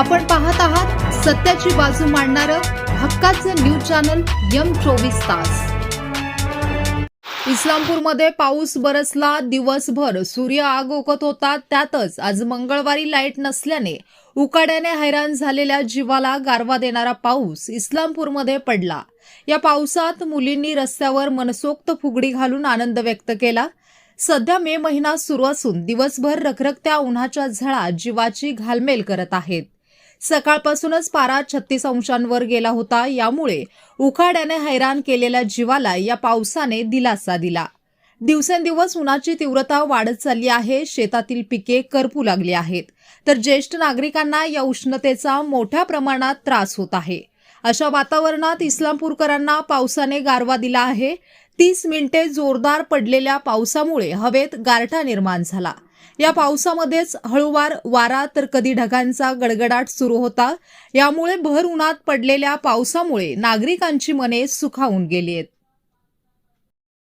आपण पाहत आहात सत्याची बाजू मांडणारं हक्काचं न्यूज चॅनल यम चोवीस तास. इस्लामपूरमध्ये पाऊस बरसला दिवसभर सूर्य आग ओकत होता त्यातच आज मंगळवारी लाइट नसल्याने उकाड्याने हैराण झालेल्या जीवाला गारवा देणारा पाऊस इस्लामपूरमध्ये पडला. या पावसात मुलींनी रस्त्यावर मनसोक्त फुगडी घालून आनंद व्यक्त केला. सध्या मे महिना सुरू असून दिवसभर रखरखत्या उन्हाच्या झळा जीवाची घालमेल करत आहेत. सकाळपासूनच पारा छत्तीस अंशांवर गेला होता. यामुळे उखाड्याने हैराण केलेल्या जीवाला या पावसाने दिलासा दिला. दिवसेंदिवस उन्हाची तीव्रता वाढत चालली आहे. शेतातील पिके करपू लागली आहेत. तर ज्येष्ठ नागरिकांना या उष्णतेचा मोठ्या प्रमाणात त्रास होत आहे. अशा वातावरणात इस्लामपूरकरांना पावसाने गारवा दिला आहे. तीस मिनिटे जोरदार पडलेल्या पावसामुळे हवेत गारठा निर्माण झाला. या पावसामध्येच हळूवार वारा तर कधी ढगांचा गडगडाट सुरू होता. यामुळे भर उन्हात पडलेल्या पावसामुळे नागरिकांची मने सुखावून गेली आहेत.